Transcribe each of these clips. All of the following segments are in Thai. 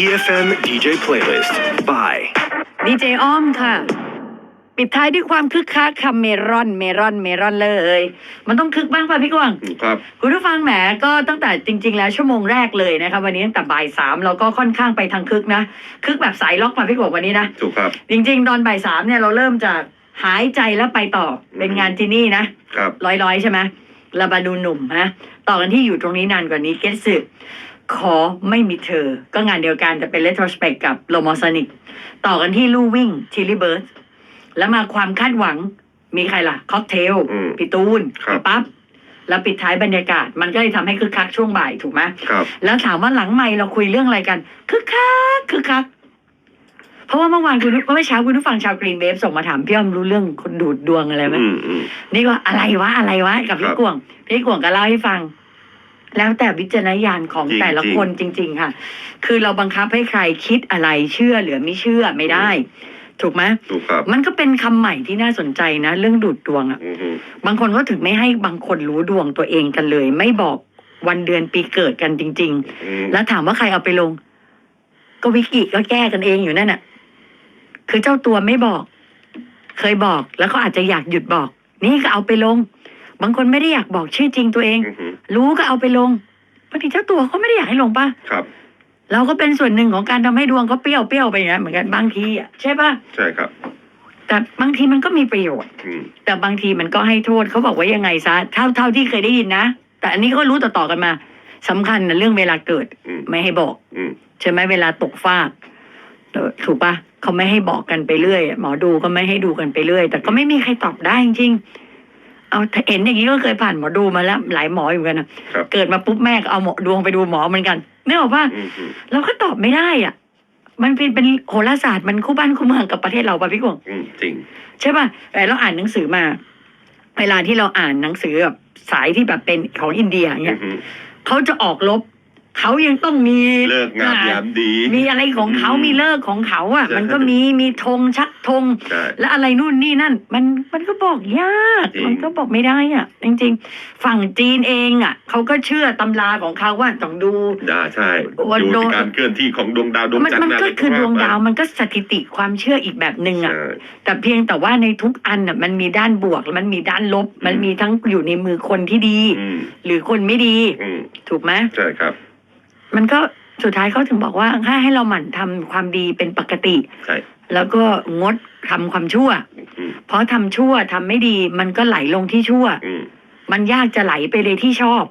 EFM DJ Playlist by ดีเจอ้อมค่ะ ปิดท้ายด้วยความคึกคักค่ะเมรอนเมรอนเมรอนเลย มันต้องคึกบ้างป่ะพี่กวาง ครับ คุณผู้ฟังแหมก็ตั้งแต่จริง ๆ แล้วชั่วโมงแรกเลยนะคะวันนี้ตั้งแต่บ่ายสามเราก็ค่อนข้างไปทางคึกนะ คึกแบบสายล็อกมาพี่กวางวันนี้นะ ถูกครับ จริง ๆ ตอนบ่ายสามเนี่ยเราเริ่มจากหายใจแล้วไปต่อเป็นงานที่นี่นะ ครับ ร้อยๆใช่ไหมลาบานูหนุ่มนะต่อกันที่อยู่ตรงนี้นานกว่านี้เกตสึ ขอไม่มีเธอ ก็งานเดียวกันแต่เป็น retrospect กับโลมอสนิก ต่อกันที่ลู่วิ่งชิลลี่เบิร์ดแล้วมาความคาดหวังมีใครล่ะค็อกเทลอืมพี่ตูนครับ พี่ปั๊บแล้วปิดท้ายบรรยากาศ มันก็เลยทำให้คึกคักช่วงบ่ายถูกไหม ครับ แล้วถามว่าหลังไม่เราคุยเรื่องอะไรกันคึกคักคึกคัก เพราะว่าเมื่อวานคุณเมื่อเช้าคุณผู้ฟังชาวกรีนเวฟส่งมาถามพี่อ้อมรู้เรื่องคนดูดดวงอะไรไหมอืมอืม นี่ก็อะไรวะอะไรวะกับคพี่รับกวงพี่กวงก็เล่าให้ฟัง แล้วแต่วิจารณญาณของจริงแต่ละจริง คนจริง ๆ ค่ะ คือเราบังคับให้ใครคิดอะไรเชื่อหรือไม่เชื่อไม่ได้ ถูกไหมถูกครับมันก็เป็นคำใหม่ที่น่าสนใจนะ เรื่องดูดดวงอะ อืมอืมบางคนก็ถึงไม่ให้บางคนรู้ดวงตัวเองกันเลย ไม่บอกวันเดือนปีเกิดกันจริง อืมๆ แล้วถามว่าใครเอาไปลง ก็วิกิก็แก้กันเองอยู่นั่นน่ะ คือเจ้าตัวไม่บอก เคยบอกแล้วก็อาจจะอยากหยุดบอก นี่ก็เอาไปลง บางคนไม่ได้อยากบอกชื่อจริงตัวเอง อืมอืม รู้ก็เอาไปลงบางทีเจ้าตัวเขาไม่ได้อยากให้ลงป่ะครับ เราก็เป็นส่วนหนึ่งของการทำให้ดวงเขาเปรี้ยวเปรี้ยวๆไปอย่างนั้นเหมือนกันบางทีอะใช่ป่ะใช่ครับ แต่บางทีมันก็มีประโยชน์อืมแต่บางทีมันก็ให้โทษเขาบอกว่ายังไงซะเท่าเท่าที่เคยได้ยินนะแต่อันนี้ก็รู้ต่อๆกันมาสำคัญนะเรื่องเวลาเกิดอืมไม่ให้บอกอืมใช่ไหมเวลาตกฟากเออถูกปะเขาไม่ให้บอกกันไปเรื่อยหมอดูก็ไม่ให้ดูกันไปเรื่อย แต่ก็ไม่มีใครตอบได้จริงๆ เอาถ้าเห็นอย่างนี้ก็เคยผ่านหมอดูมาแล้ว หลายหมออยู่กันนะครับเกิดมาปุ๊บแม่ก็เอาหมอดวงไปดูหมอเหมือนกันเนี่ยบอกว่าอืมอืมเราก็ตอบไม่ได้อะ มันเป็นเป็นโหราศาสตร์มันคู่บ้านคู่เมืองกับประเทศเราปะพี่กวงอืมจริง ใช่ป่ะแต่เราอ่านหนังสือมา เวลาที่เราอ่านหนังสือแบบสายที่แบบเป็นของอินเดียอย่างอืเงี้มยอืมเขาจะออกรบ เขายังต้องมีเลิกงามยามดี มีอะไรของเขาอืมมีเลิกของเขาอะใช่มันก็มีมีธงชักธงใช่และอะไรนู่นนี่นั่น มันมันก็บอกยากจริงมันก็บอกไม่ได้อะ จริง ๆ ฝั่งจีนเองอะเขาก็เชื่อตำราของเขาว่าต้องดูได้ใช่วันดูโดที่การเคลื่อนที่ของดวงดาวดวงมันจันทมันร์ก็อะไรคือดวงไปดาวมันก็สถิติความเชื่ออีกแบบหนึ่งอะใช่แต่เพียงแต่ว่าในทุกอันน่ะมันมีด้านบวกและมันมีด้านลบ มันมีทั้งอยู่ในมือคนที่ดีอืมหรือคนไม่ดีอืมถูกไหมใช่ครับ มันก็สุดท้ายเขาถึงบอกว่าถ้าให้เราหมั่นทำความดีเป็นปกติ ใช่ แล้วก็งดทำความชั่วอืมเพราะทำชั่วทำไม่ดีมันก็ไหลลงที่ชั่วอืมมันยากจะไหลไปเลยที่ชอบ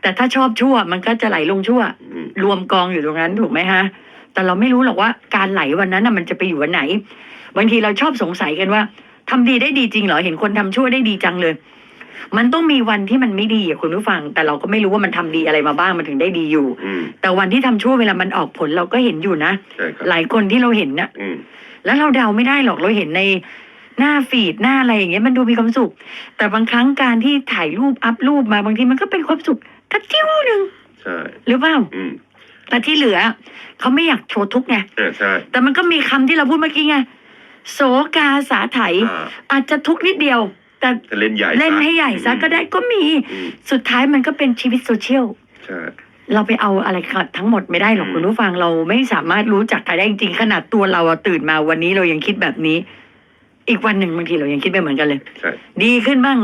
แต่ถ้าชอบชั่วมันก็จะไหลลงชั่วอืมรวมกองอยู่ตรงนั้นถูกไหมฮะ แต่เราไม่รู้หรอกว่าการไหลวันนั้นน่ะมันจะไปอยู่วันไหน บางทีเราชอบสงสัยกันว่าทำดีได้ดีจริงเหรอ เห็นคนทำชั่วได้ดีจังเลย มันต้องมีวันที่มันไม่ดีอะคุณผู้ฟัง แต่เราก็ไม่รู้ว่ามันทำดีอะไรมาบ้างมันถึงได้ดีอยู่ อืมแต่วันที่ทำชั่วเวลามันออกผลเราก็เห็นอยู่นะ ใช่ครับหลายคนที่เราเห็นน่ะอืมแล้วเราเดาไม่ได้หรอกเราเห็นในหน้าฟีดหน้าอะไรอย่างเงี้ยมันดูมีความสุข แต่บางครั้งการที่ถ่ายรูปอัพรูปมาบางทีมันก็เป็นความสุขกระจิ้วหนึ่งใช่หรือเปล่าอืมแต่ที่เหลือเขาไม่อยากโชว์ทุกข์ไงเออใช่แต่มันก็มีคำที่เราพูดเมื่อกี้ไงโสกาสาไถ อ่าอาจจะทุกข์นิดเดียว แต่จะเล่นใหญ่เล่นให้ใหญ่ซะก็ได้ก็มีอืมสุดท้ายมันก็เป็นชีวิตโซเชียล ใช่ เราไปเอาอะไรทั้งหมดไม่ได้หรอกอืม คุณผู้ฟังเราไม่สามารถรู้จักใครได้จริงๆขนาดตัวเราอะตื่นมาวันนี้เรายังคิดแบบนี้ อีกวันหนึ่งบางทีเรายังคิดไม่เหมือนกันเลย ใช่ดีขึ้นบ้าง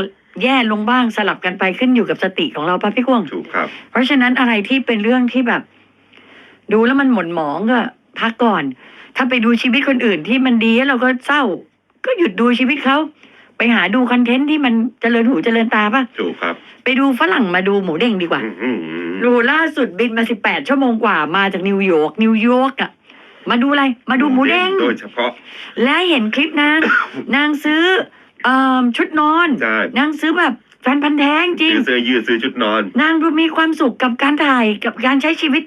แย่ลงบ้างสลับกันไปขึ้นอยู่กับสติของเราป้าพี่กวางถูกครับ เพราะฉะนั้นอะไรที่เป็นเรื่องที่แบบ ดูแล้วมันหม่นหมองก็พักก่อน ถ้าไปดูชีวิตคนอื่นที่มันดีแล้วเราก็เศร้า ก็หยุดดูชีวิตเขา ไปหาดูคอนเทนต์ที่มันเจริญหูเจริญตาป่ะ ถูกครับไปดูฝรั่งมาดูหมูเด้งดีกว่า อืมอืมอืมดูล่าสุดบินมาสิบแปดชั่วโมงกว่ามาจากนิวยอร์กนิวยอร์กอะมาดูอะไร มาดูหมูเด้ง โดยเฉพาะและเห็นคลิปนาง นางซื้อเอ่อชุดนอน ใช่นางซื้อแบบแฟนพันธ์แท้จริง ซื้อเสื้อยืดซื้อชุดนอน นางดูมีความสุขกับการถ่ายกับการใช้ชีวิต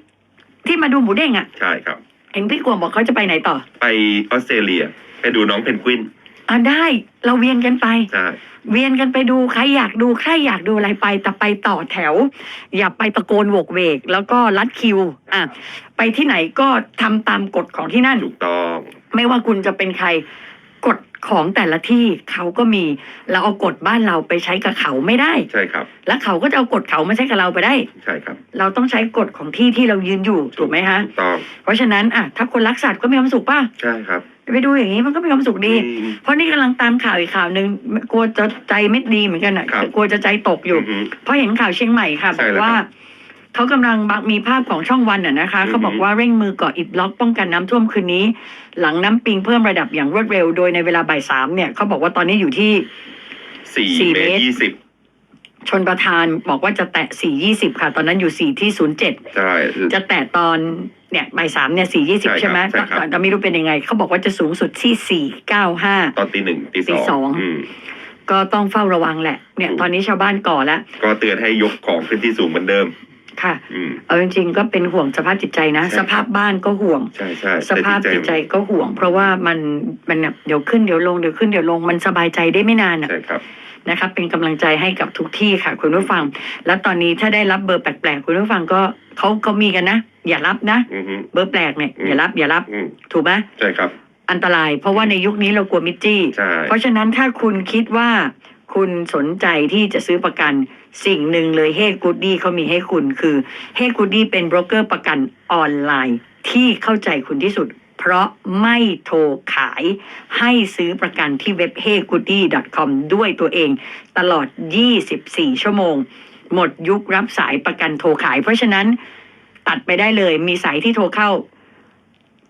ที่มาดูหมูเด้งอะใช่ครับ เห็นพี่กวงบอกเขาจะไปไหนต่อ ไปออสเตรเลีย ไปดูน้องเพนกวิน อ่าได้เราเวียนกันไป ใช่ เวียนกันไปดูใครอยากดูใครอยากดูอะไรไป แต่ไปต่อแถว อย่าไปตะโกนโวกเวก แล้วก็ลัดคิวอะไปที่ไหนก็ทำตามกฎของที่นั่น ถูกต้องไม่ว่าคุณจะเป็นใครกฎของแต่ละที่เขาก็มี เราเอากฎบ้านเราไปใช้กับเขาไม่ได้ ใช่ครับ แล้วเขาก็จะเอากฎเขามาใช้กับเราไปได้ ใช่ครับเราต้องใช้กฎของที่ที่เรายืนอยู่ถูกไหมฮะ ถูกต้องเพราะฉะนั้นอะถ้าคนรักสัตว์ก็มีความสุขป่ะ ใช่ครับ ไปดูอย่างนี้มันก็มีความสุขดี อืม เพราะนี่กำลังตามข่าวอีกข่าวหนึ่งกลัวจะใจไม่ดีเหมือนกันอะครับ กลัวจะใจตกอยู่ อืม เพราะเห็นข่าวเชียงใหม่ค่ะใช่บอกแล้วว่าครับเขากำลังมีภาพของช่องวันอะนะคะอือฮึ เขาบอกว่าเร่งมือก่ออิฐบล็อกป้องกันน้ำท่วมคืนนี้ หลังน้ำปิงเพิ่มระดับอย่างรวดเร็วโดยในเวลาบ่ายสามเนี่ยเขาบอกว่าตอนนี้อยู่ที่ สี่สี่เมเมตตรรยี่สิบชนประธานบอกว่าจะแตะสี่ยี่สิบค่ะ ตอนนั้นอยู่สี่ที่ศูนย์เจ็ดใช่จะแตะตอน เนี่ยบ่ายสามเนี่ยสี่ยี่สิบใช่ครับใช่ไหมใช่ครับแต่แต่ไม่รู้เป็นยังไง เขาบอกว่าจะสูงสุดที่สี่เก้าห้า ตอนตีหนึ่งตีตีสสอองงอืมก็ต้องเฝ้าระวังแหละ เนี่ยถูกตอนนี้ชาวบ้านก่อแล้วก็เตือนให้ยกของขึ้นที่สูงเหมือนเดิม ค่ะ อืม เอาจริงๆก็เป็นห่วงสภาพจิตใจนะ ใช่สภาพบ้านก็ห่วง ใช่ใช่สภาพจิตใจก็ห่วง เพราะว่ามันมันแบบเดี๋ยวขึ้นเดี๋ยวลงเดี๋ยวขึ้นเดี๋ยวลงมันสบายใจได้ไม่นานอะใช่ครับ นะครับเป็นกำลังใจให้กับทุกที่ค่ะ คุณผู้ฟัง แล้วตอนนี้ถ้าได้รับเบอร์แปลกๆคุณผู้ฟังก็เขาเขามีกันนะ อย่ารับนะ อือฮึ เบอร์แปลกเนี่ยอย่ารับอย่ารับอืมถูกไหมใช่ครับ อันตราย เพราะว่าในยุคนี้เรากลัวมิจจี้ ใช่ เพราะฉะนั้นถ้าคุณคิดว่าคุณสนใจที่จะซื้อประกันสิ่งหนึ่งเลยเฮดกูดดี้เขามีให้คุณคือเฮดกูดดี้เป็นโบรกเกอร์ประกันออนไลน์ที่เข้าใจคุณที่สุด เพราะไม่โทรขายให้ซื้อประกันที่เว็บ h e y g o o d y c o m ด้วยตัวเอง ตลอด 24 ชั่วโมง หมดยุครับสายประกันโทรขาย เพราะฉะนั้น ตัดไปได้เลย มีสายที่โทรเข้า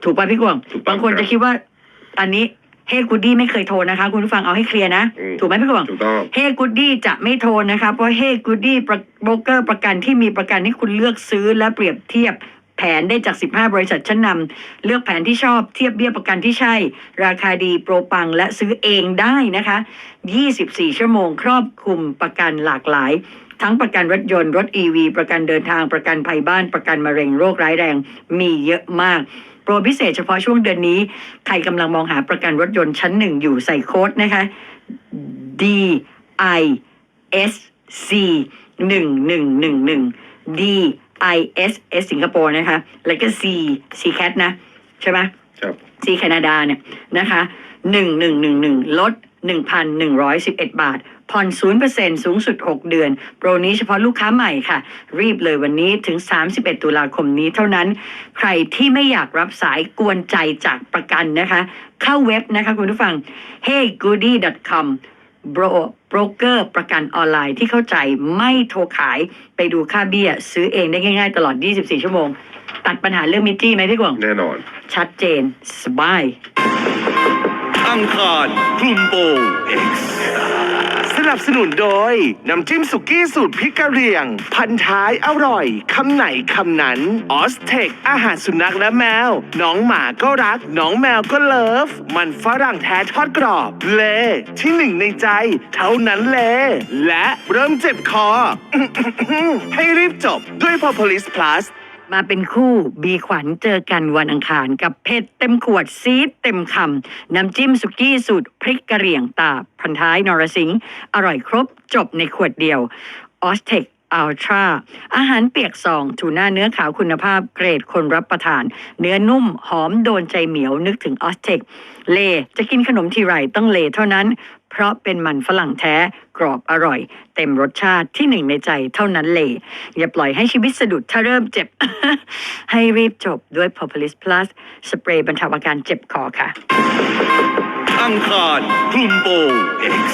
ถูกป่ะพี่กวางถูกต้องบางคนครับจะคิดว่า อันนี้เฮกูดดี้ไม่เคยโทรนะคะ คุณผู้ฟังเอาให้เคลียร์นะ อืม ถูกไหมพี่กวาง ถูกต้อง เฮกูดดี้จะไม่โทรนะคะ เพราะเฮกูดดี้โบรกเกอร์ประกันที่มีประกันให้คุณเลือกซื้อและเปรียบเทียบแผนได้จาก 15 บริษัทชั้นนำเลือกแผนที่ชอบเทียบเบี้ยประกันที่ใช่ ราคาดีโปรปังและซื้อเองได้นะคะ 24 ชั่วโมงครอบคลุมประกันหลากหลาย ทั้งประกันรถยนต์รถ EV ประกันเดินทางประกันภัยบ้านประกันมะเร็งโรคร้ายแรงมีเยอะมากโปรพิเศษเฉพาะช่วงเดือนนี้ ใครกำลังมองหาประกันรถยนต์ชั้นหนึ่งอยู่ใส่โค้ดนะคะ D I S C หนึ่งหนึ่งหนึ่งหนึ่ง D I S S สิงคโปร์นะคะ แล้วก็ C C cat นะ ใช่ไหมครับซีแคนาดาเนี่ยนะคะหนึ่งหนึ่งหนึ่งหนึ่งลด หนึ่งพันหนึ่งร้อยสิบเอ็ดบาท ผ่อนศูนย์เปอร์เซ็นสูงสุดหกเดือน โปรนี้เฉพาะลูกค้าใหม่ค่ะ รีบเลยวันนี้ถึง 31 ตุลาคมนี้เท่านั้น ใครที่ไม่อยากรับสายกวนใจจากประกันนะคะ เข้าเว็บนะคะคุณผู้ฟัง heygoody.com โบรโบรกเกอร์ประกันออนไลน์ที่เข้าใจไม่โทรขายไปดูค่าเบี้ย ซื้อเองได้ง่ายๆ ตลอด 24 ชั่วโมง ตัดปัญหาเรื่องมิจจี้ไหมพี่กวางแน่นอน ชัดเจน สบาย อังคารคลุมโปง X สนับสนุนโดย น้ำจิ้มสุกี้สูตรพริกกะเหรี่ยง พันท้ายอร่อย คำไหนคำนั้นออสเทคอาหารสุนัขและแมว น้องหมาก็รัก น้องแมวก็เลิฟ มันฝรั่งแท้ทอดกรอบ เล ที่หนึ่งในใจ เท่านั้นเล และเริ่มเจ็บคอ ให้รีบจบด้วย Propolis Plus มาเป็นคู่บีขวัญเจอกันวันอังคาร กับเผ็ดเต็มขวดซีดเต็มคำน้ำจิ้มสุกี้สูตรพริกกะเหรี่ยงตาพันท้ายนรสิงห์อร่อยครบจบในขวดเดียวออสเทคอัลทราอาหารเปียกซองทูน่าเนื้อขาวคุณภาพเกรดคนรับประทาน เนื้อนุ่มหอมโดนใจเหมียวนึกถึงออสเทคเลจะกินขนมทีไรต้องเลเท่านั้น เพราะเป็นมันฝรั่งแท้กรอบอร่อย เต็มรสชาติที่หนึ่งในใจเท่านั้นเลย อย่าปล่อยให้ชีวิตสะดุดถ้าเริ่มเจ็บ ให้รีบจบด้วย Populis Plus สเปรย์บรรเทาอาการเจ็บคอค่ะ อังคารคลุมโปง X